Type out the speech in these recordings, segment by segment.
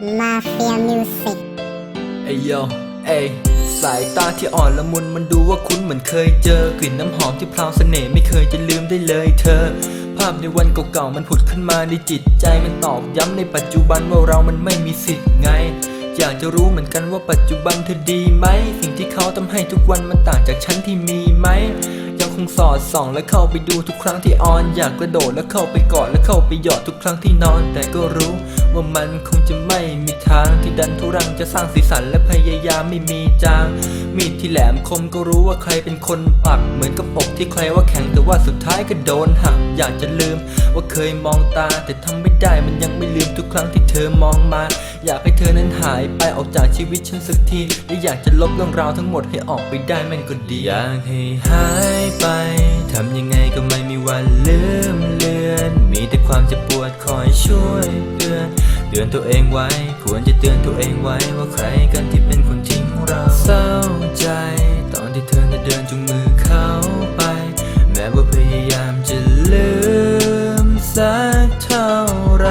Mafia Music เอโยเอ้ยสายตาที่อ่อนละมุนมันดูว่าคุ้นเหมือนเคยเจอกลิ่นน้ำหอมที่พราวเสน่ห์ไม่เคยจะลืมได้เลยเธอ ภาพในวันเก่าๆมันผุดขึ้นมาในจิตใจมันตอกย้ำในปัจจุบันว่าเรามันไม่มีสิทธิ์ไง อยากจะรู้เหมือนกันว่าปัจจุบันเธอดีไหม สิ่งที่เขาทำให้ทุกวันมันต่างจากฉันที่มีไหม คงสอดส่อง และเข้าไปดูทุกครั้งที่ออน อยากกระโดดและเข้าไปกอดและเข้าไปหยอดทุกครั้งที่นอน แต่ก็รู้ว่ามันคงจะไม่มีทางที่ ดันทุรังจะสร้างสีสันและพยายามไม่มีจาง มีดที่แหลมคมก็รู้ว่าใครเป็นคนปัก เหมือนกับอกที่ใครว่าแข็งแต่ว่าสุดท้ายก็โดนหัก อยากจะลืม ว่าเคยมองตา แต่ทำไม่ได้มันยังไม่ลืมทุกครั้งที่เธอมองมา อยากให้เธอนั้นหายไปออกจากชีวิตฉันสักทีและอยากจะลบเรื่องราวทั้งหมดให้ออกไปได้แม่งก็ดีอยากให้หายไปทำยังไงก็ไม่มีวันลืมเลือน มีแต่ความเจ็บปวดคอยช่วยเตือน เตือนตัวเองไว้ ควรจะเตือนตัวเองไว้ว่าใครกันที่เป็นคนทิ้งเราเศร้าใจ ตอนที่เธอน่ะเดินจุงมือเขาไป แม้ว่าพยายามจะลืมสักเท่าไหร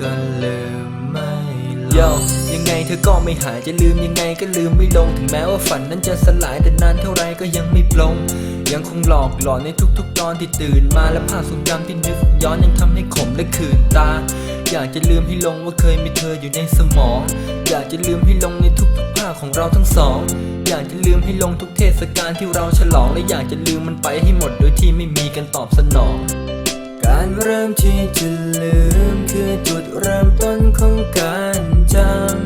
ก็ลืมไม่ลงยังไงเธอก็ไม่หายจะลืมยังไงก็ลืมไม่ลง ถึงแม้ว่าฝันนั้นจะสลายแต่นานเท่าไรก็ยังไม่ปลง งหลอกหลอนในทุกๆตอนที่ตื่นมาและภาพทรงจำที่นึกย้อนยังทำให้ขมและขืนตา อยากจะลืมให้ลงว่าเคยมีเธออยู่ในสมอง อยากจะลืมให้ลงในทุกๆภาพของเราทั้งสอง อยากจะลืมให้ลงทุกเทศกาลที่เราฉลองและอยากจะลืมมันไปให้หมดโดยที่ไม่มีการตอบสนอง การเริ่มที่จะลืมคือจุดเริ่มต้นของการจ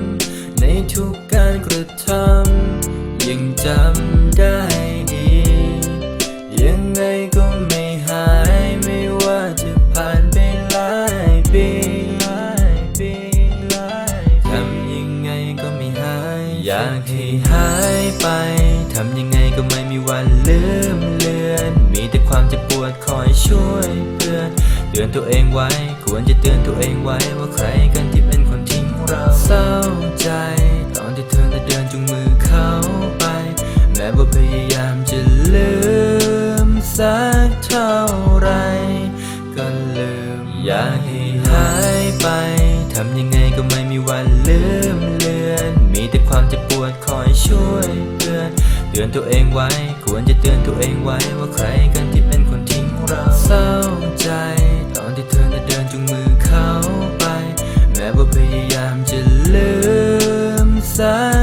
ำในทุกการกระทำยังจำ อยากให้หายไป ทำยังไงก็ไม่มีวันลืมเลือน มีแต่ความเจ็บปวดคอยช่วยเตือนเตือนตัวเองไว้ ควรจะเตือนตัวเองไว้ว่าใครกันที่เป็นคนทิ้งเราเศร้าใจ ตอนที่เธอน่ะเดินจุงมือเขาไป แม้ว่าพยายามจะลืมสักเท่าไรก็ลืม อยากให้หายไป ทำยังไงก็ไม่มีวันลืมลม แต่ความเจ็บปวดคอยช่วยเตือนเตือนตัวเองไว้ ควรจะเตือนตัวเองไว้ว่าใครกันที่เป็นคนทิ้งเราเศร้าใจ ตอนที่เธอจะเดินจุงมือเขาไป แม้ว่าพยายามจะลืมสั